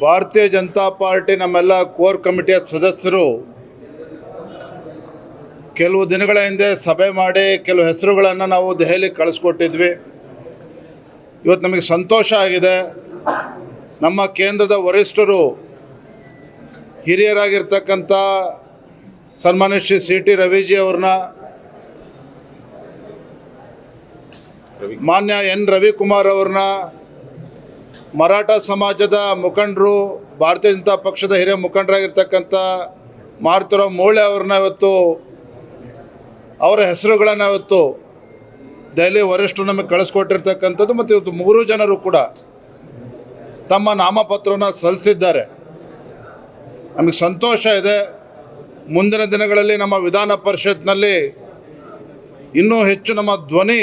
ಭಾರತೀಯ ಜನತಾ ಪಾರ್ಟಿ ನಮ್ಮೆಲ್ಲ ಕೋರ್ ಕಮಿಟಿಯ ಸದಸ್ಯರು. ಕೆಲವು ದಿನಗಳ ಹಿಂದೆ ಸಭೆ ಮಾಡಿ ಕೆಲವು ಹೆಸರುಗಳನ್ನು ನಾವು ದೆಹಲಿಗೆ ಕಳಿಸ್ಕೊಟ್ಟಿದ್ವಿ. ಇವತ್ತು ನಮಗೆ ಸಂತೋಷ ಆಗಿದೆ. ನಮ್ಮ ಕೇಂದ್ರದ ವರಿಷ್ಠರು, ಹಿರಿಯರಾಗಿರ್ತಕ್ಕಂಥ ಸನ್ಮಾನ್ಯ ಶ್ರೀ ಸಿ ಟಿ ರವಿಜಿ ಅವ್ರನ್ನ, ಮಾನ್ಯ ಎನ್ ರವಿಕುಮಾರ್ ಅವ್ರನ್ನ ಮರಾಠ ಸಮಾಜದ ಮುಖಂಡರು, ಭಾರತೀಯ ಜನತಾ ಪಕ್ಷದ ಹಿರಿಯ ಮುಖಂಡರಾಗಿರ್ತಕ್ಕಂಥ ಮಾರುತರಾವ್ ಮೋಳೆ ಅವ್ರನ್ನ ಇವತ್ತು, ಅವರ ಹೆಸರುಗಳನ್ನು ಇವತ್ತು ದೆಹಲಿ ವರಿಷ್ಠರು ನಮಗೆ ಕಳಿಸ್ಕೊಟ್ಟಿರ್ತಕ್ಕಂಥದ್ದು ಮತ್ತು ಇವತ್ತು ಮೂರು ಜನರು ಕೂಡ ತಮ್ಮ ನಾಮಪತ್ರವನ್ನು ಸಲ್ಲಿಸಿದ್ದಾರೆ. ನಮಗೆ ಸಂತೋಷ ಇದೆ. ಮುಂದಿನ ದಿನಗಳಲ್ಲಿ ನಮ್ಮ ವಿಧಾನ ಪರಿಷತ್ನಲ್ಲಿ ಇನ್ನೂ ಹೆಚ್ಚು ನಮ್ಮ ಧ್ವನಿ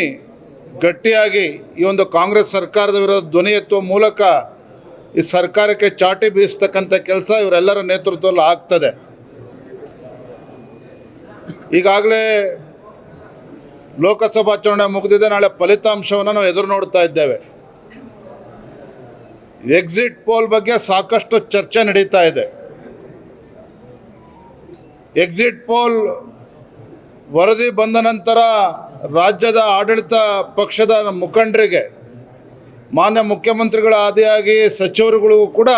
ಗಟ್ಟಿಯಾಗಿ ಈ ಒಂದು ಕಾಂಗ್ರೆಸ್ ಸರ್ಕಾರದ ವಿರುದ್ಧ ಧ್ವನಿ ಎತ್ತುವ ಮೂಲಕ ಈ ಸರ್ಕಾರಕ್ಕೆ ಚಾಟಿ ಬೀಸ್ತಕ್ಕಂಥ ಕೆಲಸ ಇವರೆಲ್ಲರ ನೇತೃತ್ವದಲ್ಲಿ ಆಗ್ತದೆ. ಈಗಾಗಲೇ ಲೋಕಸಭಾ ಚುನಾವಣೆ ಮುಗಿದಿದೆ, ನಾಳೆ ಫಲಿತಾಂಶವನ್ನು ನಾವು ಎದುರು ನೋಡ್ತಾ ಇದ್ದೇವೆ. ಎಕ್ಸಿಟ್ ಪೋಲ್ ಬಗ್ಗೆ ಸಾಕಷ್ಟು ಚರ್ಚೆ ನಡೀತಾ ಇದೆ. ಎಕ್ಸಿಟ್ ಪೋಲ್ ವರದಿ ಬಂದ ನಂತರ ರಾಜ್ಯದ ಆಡಳಿತ ಪಕ್ಷದ ಮುಖಂಡರಿಗೆ, ಮಾನ್ಯ ಮುಖ್ಯಮಂತ್ರಿಗಳ ಆದಿಯಾಗಿ ಸಚಿವರುಗಳಿಗೂ ಕೂಡ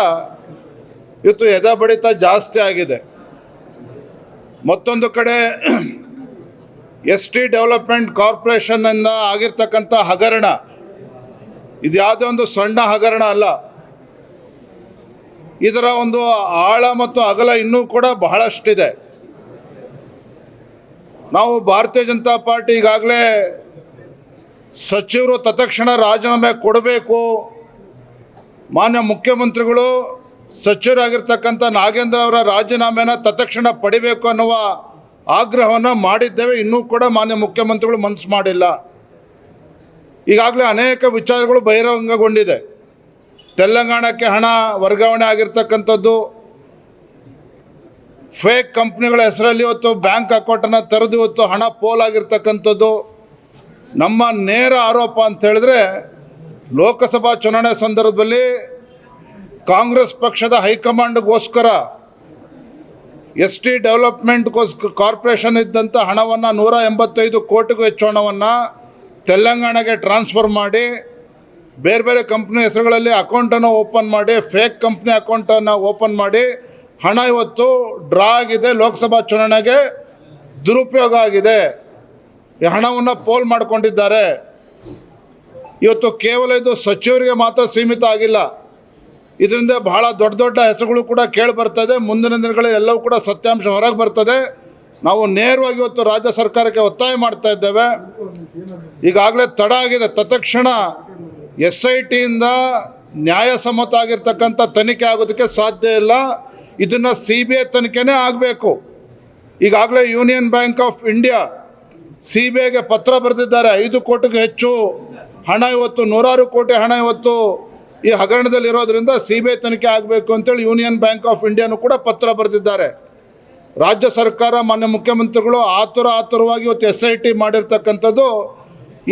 ಇವತ್ತು ಎದೆ ಬಡಿತ ಜಾಸ್ತಿ ಆಗಿದೆ. ಮತ್ತೊಂದು ಕಡೆ ಎಸ್ ಟಿ ಡೆವಲಪ್ಮೆಂಟ್ ಕಾರ್ಪೊರೇಷನ್ನಿಂದ ಆಗಿರ್ತಕ್ಕಂಥ ಹಗರಣ, ಇದು ಯಾವುದೇ ಒಂದು ಸಣ್ಣ ಹಗರಣ ಅಲ್ಲ. ಇದರ ಒಂದು ಆಳ ಮತ್ತು ಅಗಲ ಇನ್ನೂ ಕೂಡ ಬಹಳಷ್ಟಿದೆ. ನಾವು ಭಾರತೀಯ ಜನತಾ ಪಾರ್ಟಿ ಈಗಾಗಲೇ ಸಚಿವರು ತತ್ಕ್ಷಣ ರಾಜೀನಾಮೆ ಕೊಡಬೇಕು. ಮಾನ್ಯ ಮುಖ್ಯಮಂತ್ರಿಗಳು, ಸಚಿವರಾಗಿರ್ತಕ್ಕಂಥ ನಾಗೇಂದ್ರ ಅವರ ರಾಜೀನಾಮೆನ ತತ್ಕ್ಷಣ ಪಡಿಬೇಕು ಅನ್ನುವ ಆಗ್ರಹವನ್ನು ಮಾಡಿದ್ದೇವೆ. ಇನ್ನೂ ಕೂಡ ಮಾನ್ಯ ಮುಖ್ಯಮಂತ್ರಿಗಳು ಮನಸ್ಸು ಮಾಡಿಲ್ಲ. ಈಗಾಗಲೇ ಅನೇಕ ವಿಚಾರಗಳು ಬಹಿರಂಗಗೊಂಡಿದೆ. ತೆಲಂಗಾಣಕ್ಕೆ ಹಣ ವರ್ಗಾವಣೆ ಆಗಿರ್ತಕ್ಕಂಥದ್ದು ಫೇಕ್ ಕಂಪ್ನಿಗಳ ಹೆಸರಲ್ಲಿ ಇವತ್ತು ಬ್ಯಾಂಕ್ ಅಕೌಂಟನ್ನು ತೆರೆದು ಇವತ್ತು ಹಣ ಪೋಲಾಗಿರ್ತಕ್ಕಂಥದ್ದು ನಮ್ಮ ನೇರ ಆರೋಪ ಅಂತ ಹೇಳಿದ್ರೆ ಲೋಕಸಭಾ ಚುನಾವಣೆ ಸಂದರ್ಭದಲ್ಲಿ ಕಾಂಗ್ರೆಸ್ ಪಕ್ಷದ ಹೈಕಮಾಂಡ್ಗೋಸ್ಕರ ಎಸ್ ಟಿ ಡೆವಲಪ್ಮೆಂಟ್ಗೋಸ್ಕರ ಕಾರ್ಪೊರೇಷನ್ ಇದ್ದಂಥ ಹಣವನ್ನು ನೂರ ಎಂಬತ್ತೈದು ಕೋಟಿಗೂ ಹೆಚ್ಚು ಹಣವನ್ನು ತೆಲಂಗಾಣಗೆ ಟ್ರಾನ್ಸ್ಫರ್ ಮಾಡಿ, ಬೇರೆ ಬೇರೆ ಕಂಪ್ನಿ ಹೆಸರುಗಳಲ್ಲಿ ಅಕೌಂಟನ್ನು ಓಪನ್ ಮಾಡಿ ಫೇಕ್ ಕಂಪ್ನಿ ಅಕೌಂಟನ್ನು ಓಪನ್ ಮಾಡಿ ಹಣ ಇವತ್ತು ಡ್ರಾ ಆಗಿದೆ ಲೋಕಸಭಾ ಚುನಾವಣೆಗೆ ದುರುಪಯೋಗ ಆಗಿದೆ. ಹಣವನ್ನು ಪೋಲ್ ಮಾಡಿಕೊಂಡಿದ್ದಾರೆ. ಇವತ್ತು ಕೇವಲ ಇದು ಸಚಿವರಿಗೆ ಮಾತ್ರ ಸೀಮಿತ ಆಗಿಲ್ಲ. ಇದರಿಂದ ಬಹಳ ದೊಡ್ಡ ದೊಡ್ಡ ಹೆಸರುಗಳು ಕೂಡ ಕೇಳಿ ಬರ್ತದೆ. ಮುಂದಿನ ದಿನಗಳಲ್ಲಿ ಎಲ್ಲವೂ ಕೂಡ ಸತ್ಯಾಂಶ ಹೊರಗೆ ಬರ್ತದೆ. ನಾವು ನೇರವಾಗಿ ಇವತ್ತು ರಾಜ್ಯ ಸರ್ಕಾರಕ್ಕೆ ಒತ್ತಾಯ ಮಾಡ್ತಾ ಇದ್ದೇವೆ. ಈಗಾಗಲೇ ತಡ ಆಗಿದೆ. ತತ್ಕ್ಷಣ ಎಸ್ ಐ ಟಿಯಿಂದ ನ್ಯಾಯಸಮ್ಮತ ಆಗಿರ್ತಕ್ಕಂಥ ತನಿಖೆ ಆಗೋದಕ್ಕೆ ಸಾಧ್ಯ ಇಲ್ಲ. ಇದನ್ನು ಸಿ ಬಿ ಐ ತನಿಖೆನೇ ಆಗಬೇಕು. ಈಗಾಗಲೇ Union Bank of India C B ಐಗೆ ಪತ್ರ ಬರೆದಿದ್ದಾರೆ. ಐದು ಕೋಟಿಗೂ ಹೆಚ್ಚು ಹಣ ಇವತ್ತು, ನೂರಾರು ಕೋಟಿ ಹಣ ಇವತ್ತು ಈ ಹಗರಣದಲ್ಲಿ ಇರೋದ್ರಿಂದ ಸಿ ಬಿ ಐ ತನಿಖೆ ಆಗಬೇಕು ಅಂತೇಳಿ ಯೂನಿಯನ್ ಬ್ಯಾಂಕ್ ಆಫ್ ಇಂಡಿಯಾನು ಕೂಡ ಪತ್ರ ಬರೆದಿದ್ದಾರೆ. ರಾಜ್ಯ ಸರ್ಕಾರ, ಮಾನ್ಯ ಮುಖ್ಯಮಂತ್ರಿಗಳು ಆತುರ ಆತುರವಾಗಿ ಇವತ್ತು ಎಸ್ ಐ ಟಿ ಮಾಡಿರ್ತಕ್ಕಂಥದ್ದು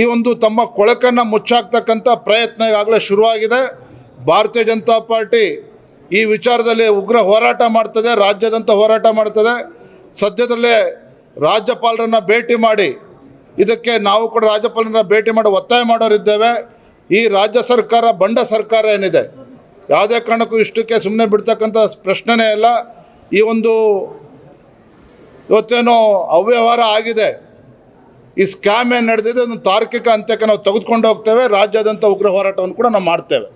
ಈ ಒಂದು ತಮ್ಮ ಕೊಳಕನ್ನು ಮುಚ್ಚಾಕ್ತಕ್ಕಂಥ ಪ್ರಯತ್ನ ಈಗಾಗಲೇ ಶುರುವಾಗಿದೆ. ಭಾರತೀಯ ಜನತಾ ಪಾರ್ಟಿ ಈ ವಿಚಾರದಲ್ಲಿ ಉಗ್ರ ಹೋರಾಟ ಮಾಡ್ತದೆ, ರಾಜ್ಯದಂತ ಹೋರಾಟ ಮಾಡ್ತದೆ. ಸದ್ಯದಲ್ಲೇ ರಾಜ್ಯಪಾಲರನ್ನ ಭೇಟಿ ಮಾಡಿ, ಇದಕ್ಕೆ ನಾವು ಕೂಡ ರಾಜ್ಯಪಾಲರನ್ನ ಭೇಟಿ ಮಾಡಿ ಒತ್ತಾಯ ಮಾಡೋರಿದ್ದೇವೆ. ಈ ರಾಜ್ಯ ಸರ್ಕಾರ, ಬಂಡ ಸರ್ಕಾರ ಏನಿದೆ, ಯಾವುದೇ ಕಾರಣಕ್ಕೂ ಇಷ್ಟಕ್ಕೆ ಸುಮ್ಮನೆ ಬಿಡ್ತಕ್ಕಂಥ ಪ್ರಶ್ನೆನೇ ಇಲ್ಲ. ಈ ಒಂದು ಇವತ್ತೇನೋ ಅವ್ಯವಹಾರ ಆಗಿದೆ. ಈ ಸ್ಕ್ಯಾಮ್ ಏನು ನಡೆದಿದೆ, ಅದನ್ನು ತಾರ್ಕಿಕ ಅಂತ್ಯಕ್ಕೆ ನಾವು ತೆಗೆದುಕೊಂಡು ಹೋಗ್ತೇವೆ. ರಾಜ್ಯಾದ್ಯಂತ ಉಗ್ರ ಹೋರಾಟವನ್ನು ಕೂಡ ನಾವು ಮಾಡ್ತೇವೆ.